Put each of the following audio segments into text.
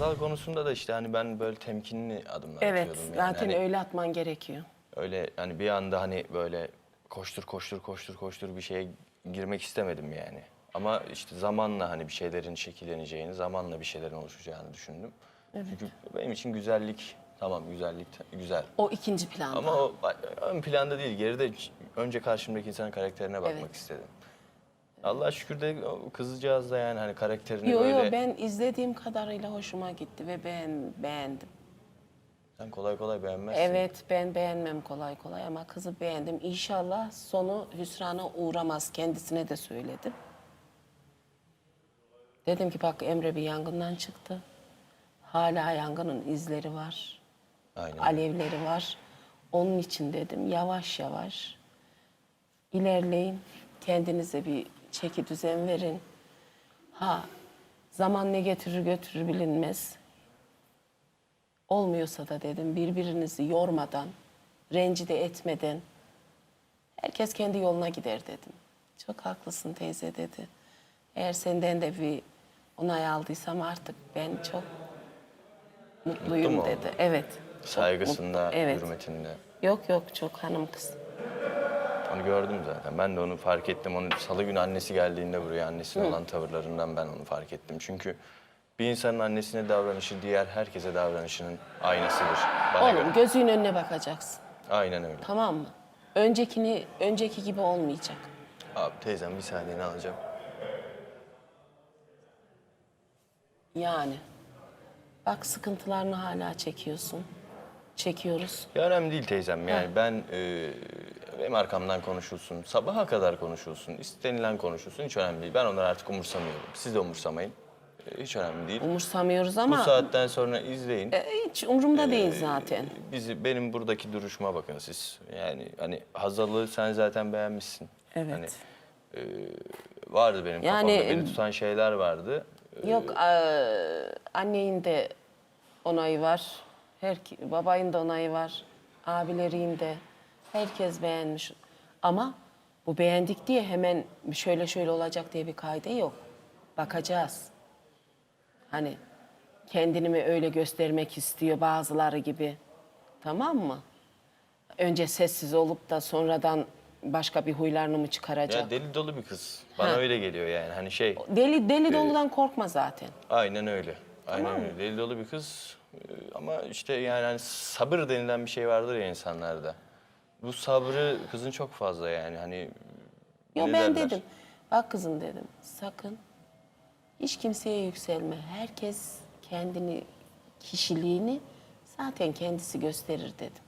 Hazal konusunda da işte hani ben böyle temkinli adımlar Evet, atıyordum. Yani. zaten Hani öyle atman gerekiyor. öyle hani bir anda hani böyle koştur koştur koştur koştur bir şeye girmek istemedim yani. Ama işte zamanla hani bir şeylerin şekilleneceğini, zamanla bir şeylerin oluşacağını düşündüm. Çünkü benim için güzellik tamam güzellik güzel. O ikinci planda. Ama o ön planda değil, geride önce karşımdaki insanın karakterine bakmak Evet. istedim. Allah şükür de o kızcağız da yani hani karakterini Yo böyle... yo ben izlediğim kadarıyla hoşuma gitti ve ben beğendim. Sen kolay kolay beğenmezsin. Evet ben beğenmem kolay kolay ama kızı beğendim. İnşallah sonu hüsrana uğramaz. Kendisine de söyledim. Dedim ki bak Emre bir yangından çıktı. Hala yangının izleri var. Aynen. Alevleri var. Onun için dedim yavaş yavaş ilerleyin. Kendinize bir çeki düzen verin. Ha zaman ne getirir götürür bilinmez. Olmuyorsa da dedim birbirinizi yormadan, rencide etmeden herkes kendi yoluna gider dedim. Çok haklısın teyze dedi. Eğer senden de bir onay aldıysam artık ben çok mutluyum mu dedi. Evet. çok Saygısında, mutlu. Evet. hürmetinde. Yok yok çok hanım kız. Onu gördüm zaten. Ben de onu fark ettim. Onu salı günü annesi geldiğinde buraya annesine olan tavırlarından ben onu fark ettim. Çünkü bir insanın annesine davranışı diğer herkese davranışının aynasıdır. Bana Oğlum göre. gözünün önüne bakacaksın. Aynen öyle. Tamam mı? Öncekini önceki gibi olmayacak. Abi teyzem bir saniyeni alacağım. Yani. Bak sıkıntılarını hala çekiyorsun. Çekiyoruz. Ya önemli değil teyzem. Yani ben e, benim arkamdan konuşulsun, sabaha kadar konuşulsun, istenilen konuşulsun hiç önemli değil. Ben onları artık umursamıyorum. Siz de umursamayın. E, hiç önemli değil. Umursamıyoruz Bu ama saatten sonra izleyin. e, hiç umurumda değil zaten. Bizi benim buradaki duruşuma bakın siz. Yani hani Hazal'ı sen zaten beğenmişsin. Evet. Hani e, vardı benim Yani, kafamda beni e, tutan şeyler vardı. Yok eee annenin de onayı var. Her babayın da onayı var. Abilerin de. Herkes beğenmiş. Ama bu beğendik diye hemen şöyle şöyle olacak diye bir kaide yok. Bakacağız. Hani kendini mi öyle göstermek istiyor bazıları gibi. Tamam mı? Önce sessiz olup da sonradan başka bir huylarını mı çıkaracak? Ya deli dolu bir kız. Bana Ha. öyle geliyor yani. Hani şey Deli deli doludan korkma zaten. aynen öyle. Aynen öyle. Deli dolu bir kız. Ee, Ama işte yani hani sabır denilen bir şey vardır ya insanlarda. Bu sabrı kızın çok fazla yani hani Yo ne ben derler? dedim. Bak kızım dedim. Sakın hiç kimseye yükselme. Herkes kendini, kişiliğini zaten kendisi gösterir dedim.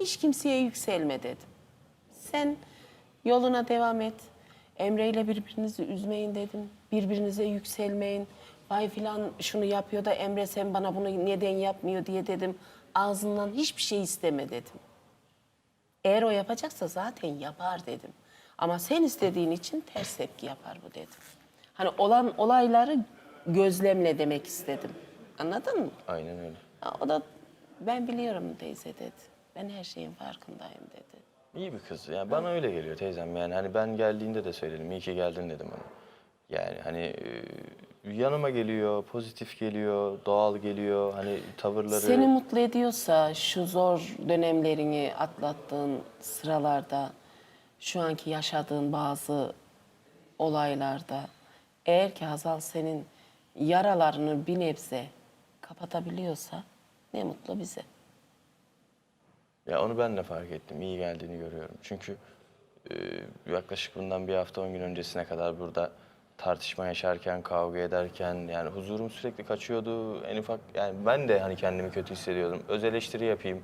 Hiç kimseye yükselme dedim. Sen yoluna devam et. Emre ile birbirinizi üzmeyin dedim. Birbirinize yükselmeyin. Vay filan şunu yapıyor da Emre sen bana bunu neden yapmıyor diye dedim. Ağzından hiçbir şey isteme dedim. Eğer o yapacaksa zaten yapar dedim. Ama sen istediğin için ters tepki yapar bu dedim. Hani olan olayları gözlemle demek istedim. Anladın mı? Aynen öyle. Ha, O da ben biliyorum teyze dedi. Ben her şeyin farkındayım dedi. İyi bir kız. Yani bana öyle geliyor teyzem. Yani hani ben geldiğinde de söyledim. İyi ki geldin dedim ona. Yani hani yanıma geliyor, pozitif geliyor, doğal geliyor. Hani tavırları... Seni mutlu ediyorsa şu zor dönemlerini atlattığın sıralarda, şu anki yaşadığın bazı olaylarda, eğer ki Hazal senin yaralarını bir nebze kapatabiliyorsa ne mutlu bize. Ya onu ben de fark ettim. İyi geldiğini görüyorum. Çünkü e, yaklaşık bundan bir hafta on gün öncesine kadar burada tartışma yaşarken, kavga ederken yani huzurum sürekli kaçıyordu. En ufak yani ben de hani kendimi kötü hissediyordum. Öz eleştiri yapayım.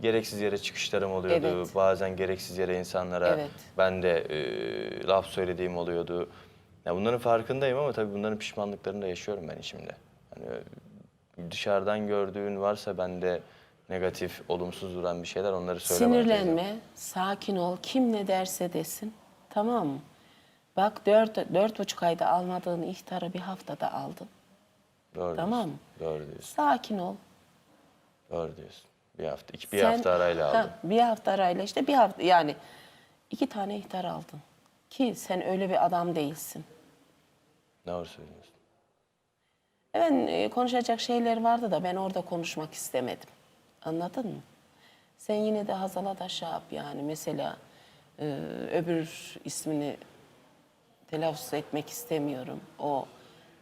Gereksiz yere çıkışlarım oluyordu. Evet. Bazen gereksiz yere insanlara Evet. ben de e, laf söylediğim oluyordu. Ya bunların farkındayım ama tabii bunların pişmanlıklarını da yaşıyorum ben içimde. Hani dışarıdan gördüğün varsa bende negatif, olumsuz duran bir şeyler onları söyle bana teyzem. Sinirlenme, sakin ol. Kim ne derse desin. Tamam mı? Bak dört, dört buçuk ayda almadığın ihtarı bir haftada aldın. Doğru Tamam. diyorsun. Doğru diyorsun. Sakin ol. Doğru diyorsun. Bir hafta, iki, bir Sen- hafta arayla aldım. Ha, bir hafta arayla işte bir hafta yani iki tane ihtar aldın. Ki sen öyle bir adam değilsin. Doğru söylüyorsun. Ben e, konuşacak şeyler vardı da ben orada konuşmak istemedim. Anladın mı? Sen yine de Hazal'a da şey yap yani mesela e, öbür ismini telaffuz etmek istemiyorum. O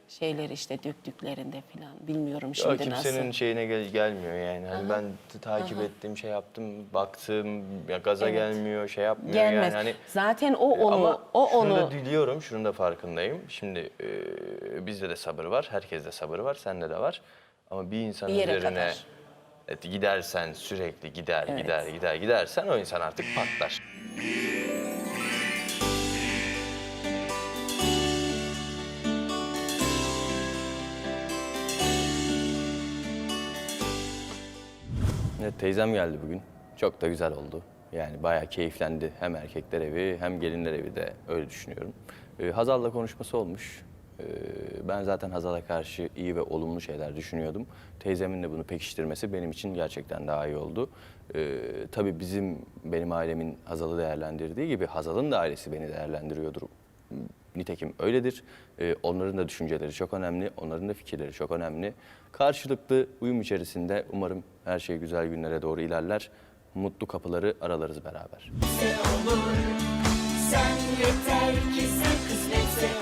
şeyler işte döktüklerinde falan bilmiyorum Ya şimdi kimsenin nasıl. şeyine gel- gelmiyor yani. Hani ben takip ettim, şey yaptım, baktım, ya gaza Evet. gelmiyor, şey yapmıyor Gelmez. yani. Hani Zaten o onu Ama o şunu onu da diliyorum, şunun da farkındayım. Şimdi e, bizde de sabır var, herkeste sabır var, sende de var. Ama bir insanın Bir yere üzerine kadar. gidersen sürekli gider, gider, gider, gidersen o insan artık patlar. Teyzem geldi bugün. Çok da güzel oldu. Yani bayağı keyiflendi. Hem erkekler evi hem gelinler evi de öyle düşünüyorum. Ee, Hazal'la konuşması olmuş. Ee, ben zaten Hazal'a karşı iyi ve olumlu şeyler düşünüyordum. Teyzemin de bunu pekiştirmesi benim için gerçekten daha iyi oldu. Ee, tabii bizim, benim ailemin Hazal'ı değerlendirdiği gibi Hazal'ın da ailesi beni değerlendiriyordur. Nitekim öyledir. Ee, onların da düşünceleri çok önemli, onların da fikirleri çok önemli. Karşılıklı uyum içerisinde umarım her şey güzel günlere doğru ilerler. Mutlu kapıları aralarız beraber. Sen yeter ki sen olur